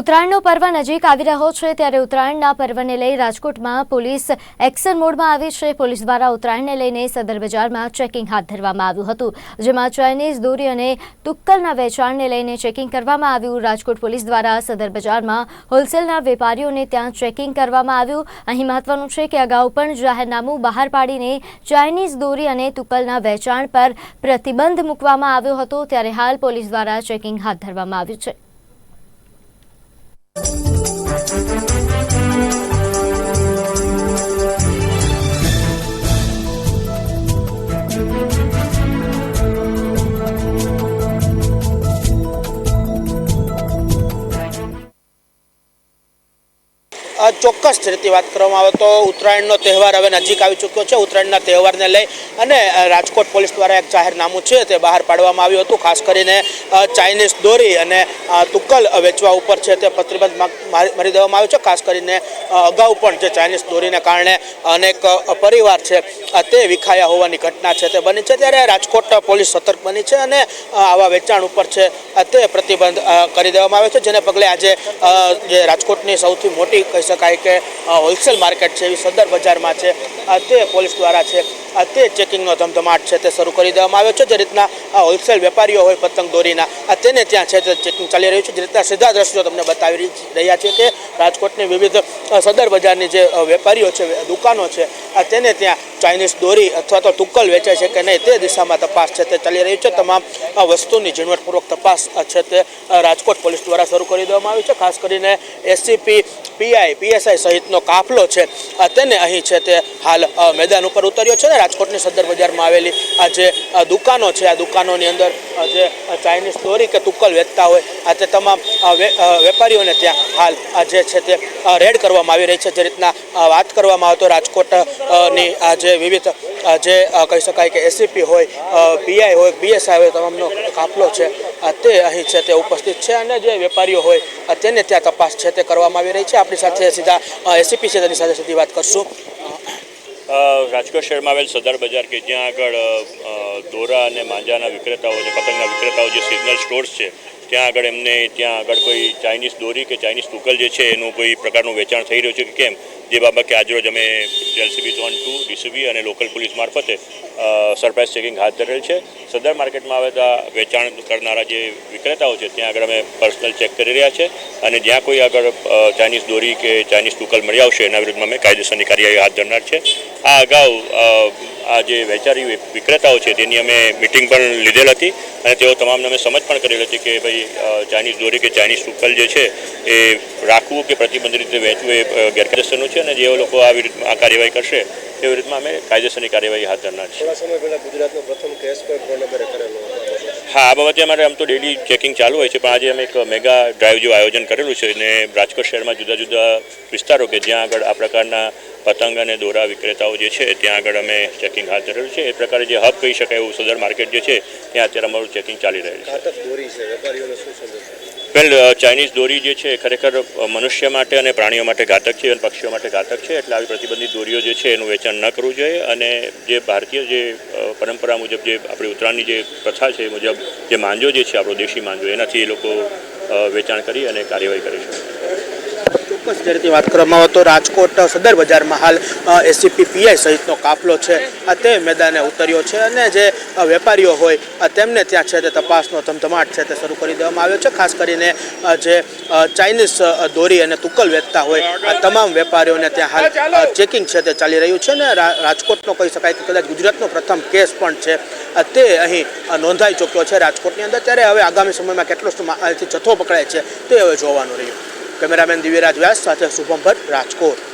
ઉત્તરાયણનો પર્વ નજીક આવી રહ્યો છે, ત્યારે ઉત્તરાયણના પર્વને લઈ રાજકોટમાં પોલીસ એક્શન મોડમાં આવી છે. પોલીસ દ્વારા ઉત્તરાયણને લઈને સદર બજારમાં ચેકિંગ હાથ ધરવામાં આવ્યું હતું, જેમાં ચાઇનીઝ દોરી અને તુક્કલના વેચાણને લઈને ચેકિંગ કરવામાં આવ્યું. રાજકોટ પોલીસ દ્વારા સદર બજારમાં હોલસેલના વેપારીઓને ત્યાં ચેકિંગ કરવામાં આવ્યું. અહીં મહત્વનું છે કે અગાઉ પણ જાહેરનામું બહાર પાડીને ચાઇનીઝ દોરી અને તુક્કલના વેચાણ પર પ્રતિબંધ મૂકવામાં આવ્યો હતો, ત્યારે હાલ પોલીસ દ્વારા ચેકિંગ હાથ ધરવામાં આવ્યું છે. આ ચોક્કસ રીતે વાત કરવામાં આવે તો ઉત્તરાયણનો તહેવાર હવે નજીક આવી ચૂક્યો છે. ઉત્તરાયણના તહેવારને લઈ અને રાજકોટ પોલીસ દ્વારા એક જાહેરનામું છે તે બહાર પાડવામાં આવ્યું હતું. ખાસ કરીને ચાઇનીઝ દોરી અને તુક્કલ વેચવા ઉપર છે તે પ્રતિબંધ મારી દેવામાં આવ્યો છે. ખાસ કરીને અગાઉ પણ જે ચાઇનીઝ દોરીને કારણે અનેક પરિવાર છે તે વિખાયા હોવાની ઘટના છે તે બની છે. ત્યારે રાજકોટ પોલીસ સતર્ક બની છે અને આવા વેચાણ ઉપર છે તે પ્રતિબંધ કરી દેવામાં આવ્યો છે. જેને પગલે આજે જે રાજકોટની સૌથી મોટી કહી શકાય કે હોલસેલ માર્કેટ છે, એવી સદર બજારમાં છે તે પોલીસ દ્વારા છે તે ચેકિંગનો ધમધમાટ છે, તે શરૂ કરી દેવામાં આવ્યો છે, જે રીતના હોલસેલ વેપારીઓ હોય પતંગ દોરીના તેને ત્યાં છે, તે ચેકિંગ ચાલી રહ્યું છે, જે રીતના સીધા દ્રશ્યો તમને બતાવી રહ્યા છે કે, રાજકોટની વિવિધ સદર બજારની જે વેપારીઓ છે દુકાનો છે તેને ત્યાં ચાઇનીઝ દોરી અથવા તો તુક્કલ વેચે છે કે નહીં તે દિશામાં તપાસ છે, તે ચાલી રહી છે, તમામ વસ્તુની ઝીણવટપૂર્વક તપાસ છે તે રાજકોટ પોલીસ દ્વારા શરૂ કરી દેવામાં આવી છે, ખાસ કરીને એસસીપી, પીઆઈ પીએસઆઈ સહિતનો કાફલો છે તેને અહીં છે તે હાલ મેદાન ઉપર ઉતર્યો છે ને, રાજકોટની સદર બજારમાં આવેલી આ જે દુકાનો છે, આ દુકાનોની અંદર જે ચાઇનીઝ દોરી કે તુક્કલ વેચતા હોય, આ તે તમામ વેપારીઓને ત્યાં હાલ જે છે તે રેડ કરવામાં આવી રહી છે, જે રીતના વાત કરવામાં આવે તો રાજકોટ આ જે વિવિધ જે કહી શકાય કે એસીપી હોય પીઆઈ હોય બીએસઆઈ હોય, તમામનો કાફલો છે. તે અહીં છે, તે ઉપસ્થિત છે અને જે વેપારીઓ હોય તેને ત્યાં તપાસ છે, તે કરવામાં આવી રહી છે. આપણી સાથે સીધા એસીપી છે, તેની સાથે સીધી વાત કરશું. રાજકોટ શહેરમાં આવેલ સદર બજાર કે જ્યાં આગળ દોરા અને માંજાના વિક્રેતાઓ અને પતંગના વિક્રેતાઓ જે સિઝનલ સ્ટોર્સ છે ત્યાં આગળ એમને ત્યાં આગળ કોઈ ચાઇનીઝ દોરી કે ચાઇનીઝ ટુકલ જે છે એનું કોઈ પ્રકારનું વેચાણ થઈ રહ્યું છે કે કેમ? જે બાબતે આજરોજ અમે એલસીબી ઝોન ટુ ડીસીબી અને લોકલ પોલીસ મારફતે સરપ્રાઇઝ ચેકિંગ હાથ ધરેલ છે. સદર માર્કેટમાં આવેલા વેચાણ કરનારા જે વિક્રેતાઓ છે, ત્યાં આગળ અમે પર્સનલ ચેક કરી રહ્યા છે અને જ્યાં કોઈ આગળ ચાઇનીઝ દોરી કે ચાઇનીઝ ટુકલ મળી આવશે, એના વિરુદ્ધમાં અમે કાયદેસરની કાર્યવાહી હાથ ધરનાર છે. આ અગાઉ આ જે વેચારી વિક્રેતાઓ છે, તેની અમે મિટિંગ પણ લીધેલ હતી અને તેઓ તમામને અમે સમજ પણ કરેલ હતી કે ભાઈ ચાઇનીઝ દોરી કે ચાઇનીઝ સુકલ જે છે, એ રાખવું કે પ્રતિબંધિત રીતે વહેંચવું એ ગેરકાયદેસરનું છે અને જે લોકો આવી રીતમાં આ કાર્યવાહી કરશે, તેવી રીતમાં અમે કાયદેસરની કાર્યવાહી હાથ ધરનાર છે થોડા સમય પહેલા ગુજરાતનો પ્રથમ કેસ પણ કરેલો હા, આ બાબતે અમારે આમ તો ડેલી ચેકિંગ ચાલુ હોય છે, પણ આજે અમે એક મેગા ડ્રાઈવ જેવું આયોજન કરેલું છે અને રાજકોટ શહેરમાં જુદા જુદા વિસ્તારો કે જ્યાં આગળ આ પ્રકારના પતંગ અને દોરા વિક્રેતાઓ જે છે, ત્યાં આગળ અમે ચેકિંગ હાથ ધરેલું છે. એ પ્રકારે જે હબ કહી શકાય એવું સદર માર્કેટ જે છે, ત્યાં અત્યારે અમારું ચેકિંગ ચાલી રહેલું છે. વેલ ચાઇનીઝ દોરી જે છે ખરેખર મનુષ્ય માટે અને પ્રાણીઓ માટે ઘાતક છે અને પક્ષીઓ માટે ઘાતક છે. એટલે આવી પ્રતિબંધિત દોરીઓ જે છે એનું વેચાણ ન કરવું જોઈએ. અને જે ભારતીય જે પરંપરા મુજબ જે આપણી ઉત્તરાયણની જે પ્રથા છે એ મુજબ જે માંજો જે છે, આપણો દેશી માંજો, એનાથી એ લોકો વેચાણ કરી અને કાર્યવાહી કરે છે. ચોક્કસ રીતે વાત કરવામાં આવે તો રાજકોટ સદર બજારમાં હાલ એસીપી પીઆઈ સહિતનો કાફલો છે. તે મેદાને ઉતર્યો છે અને જે વેપારીઓ હોય તેમને ત્યાં છે તે તપાસનો ધમધમાટ છે તે શરૂ કરી દેવામાં આવ્યો છે. ખાસ કરીને જે ચાઇનીઝ દોરી અને તુક્કલ વેચતા હોય તમામ વેપારીઓને ત્યાં હાલ ચેકિંગ છે તે ચાલી રહ્યું છે અને રાજકોટનો કહી શકાય કે કદાચ ગુજરાતનો પ્રથમ કેસ પણ છે. તે અહીં નોંધાઈ ચૂક્યો છે રાજકોટની અંદર. ત્યારે હવે આગામી સમયમાં કેટલો જથ્થો પકડાય છે તે હવે જોવાનું રહ્યું. કેમેરામેન દિવ્યરાજ વ્યાસ સાથે શુભમ ભટ્ટ રાજકોટ.